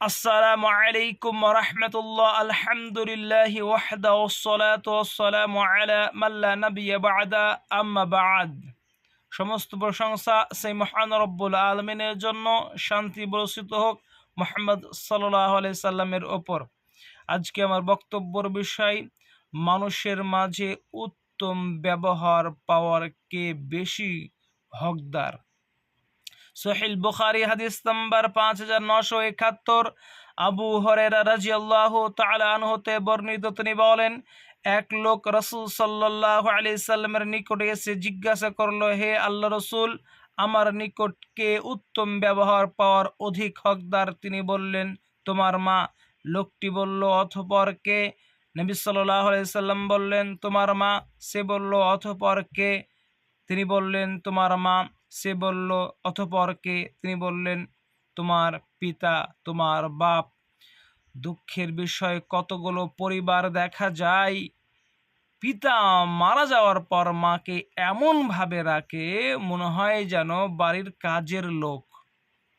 আসসালামু আলাইকুম রহমতুল্লাহ। আলহামদুলিল্লাহ ওয়াহদা ওসলাত ওসালাম আলা মাল্লা নবিয়া বাদা। আম্মা বাদ। সমস্ত প্রশংসা সেই মহান রব্বুল আলমিনের জন্য শান্তি বরসিত হোক মোহাম্মদ সাল্লাহ আলাই সাল্লামের ওপর। আজকে আমার বক্তব্যর বিষয়, মানুষের মাঝে উত্তম ব্যবহার পাওয়ার কে বেশি হকদার? সহিল বুখারি হাদিস নাম্বার পাঁচ হাজার নশো একাত্তর। আবু হরেরা রাজি আল্লাহ হতে বর্ণিত, তিনি বলেন, এক লোক রসুল সাল্লাহ আলি সাল্লামের নিকটে এসে জিজ্ঞাসা করল, হে আল্লাহ রসুল, আমার নিকটকে উত্তম ব্যবহার পাওয়ার অধিক হকদার? তিনি বললেন, তোমার মা। লোকটি বলল অথপর কে? নবী সাল্লাহ সাল্লাম বললেন, তোমার মা। সে বলল অথপর কে? তিনি বললেন, তোমার মা। সে বলল অথপর কে তিনি বললেন, তোমার পিতা, তোমার বাপ, দুঃখের বিষয় কতগুলো পরিবার দেখা যায়। পিতা মারা যাওয়ার পর মাকে এমনভাবে রাখে, মনে হয় যেন বাড়ির কাজের লোক।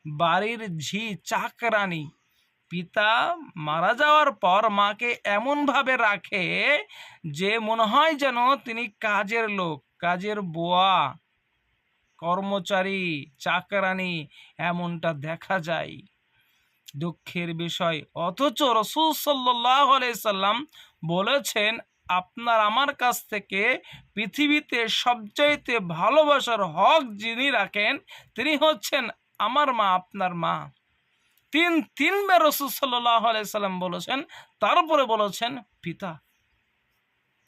বাড়ির ঝি চাকরানি, পিতা মারা যাওয়ার পর মাকে এমনভাবে রাখে যে মনে হয় যেন তিনি কাজের লোক, কাজের বোয়া। কর্মচারী চাকরানি এমনটা দেখা যায়। দুঃখের বিষয়, অথচ রসুল সাল্লাম বলেছেন, আপনার আমার কাছ থেকে পৃথিবীতে সবচাইতে ভালোবাসার হক যিনি রাখেন, তিনি হচ্ছেন আমার মা, আপনার মা। তিন, তিনবার রসুল সাল্লাহ সাল্লাম বলেছেন, তারপরে বলেছেন, পিতা।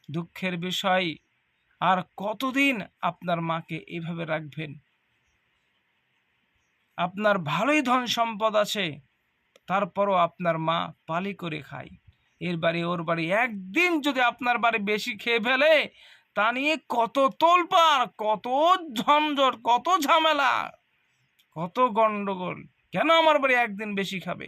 দুঃখের বিষয় আর কতদিন আপনার মাকে এইভাবে রাখবেন? আপনার ভালোই ধন সম্পদ আছে, তারপরও আপনার মা পালি করে খায়। এর বাড়ি ওর বাড়ি একদিন যদি আপনার বাড়ি বেশি খেয়ে ফেলে, তা নিয়ে কত তোলপাড়, কত ঝঞ্ঝট, কত ঝামেলা, কত গন্ডগোল কেন আমার বাড়ি একদিন বেশি খাবে?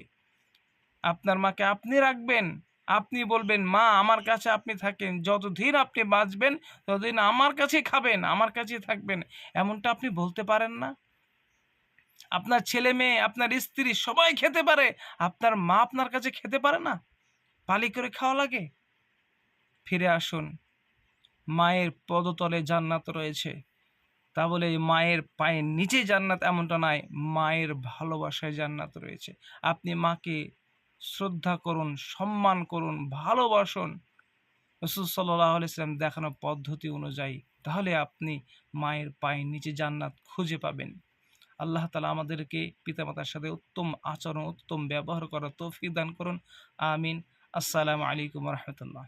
আপনার মাকে আপনি রাখবেন আপনি বলবেন, মা, আমার কাছে আপনি থাকেন। যতদিন আপনি বাঁচবেন, ততদিন আমার কাছে খাবেন, আমার কাছে থাকবেন। এমনটা আপনি বলতে পারেন না। আপনার ছেলে মেয়ে, আপনার স্ত্রী সবাই খেতে পারে। আপনার মা আপনার কাছে খেতে পারে না? পালি করে খাওয়া লাগে? ফিরে আসুন। মায়ের পদতলে জান্নাত রয়েছে। তা বলে মায়ের পায়ের নিচে জান্নাত এমনটা নয়, মায়ের ভালোবাসায় জান্নাত রয়েছে। আপনি মাকে শ্রদ্ধা করুন, সম্মান করুন, ভালোবাসুন। রসুল সাল্লাহ আলাইসলাম দেখানো পদ্ধতি অনুযায়ী তাহলে আপনি মায়ের পায়ের নিচে জান্নাত খুঁজে পাবেন। আল্লাহ তালা আমাদেরকে পিতামাতার সাথে উত্তম আচরণ, উত্তম ব্যবহার করার তৌফিক দান করুন। আমিন। আসসালামু আলাইকুম রহমতুল্লাহ।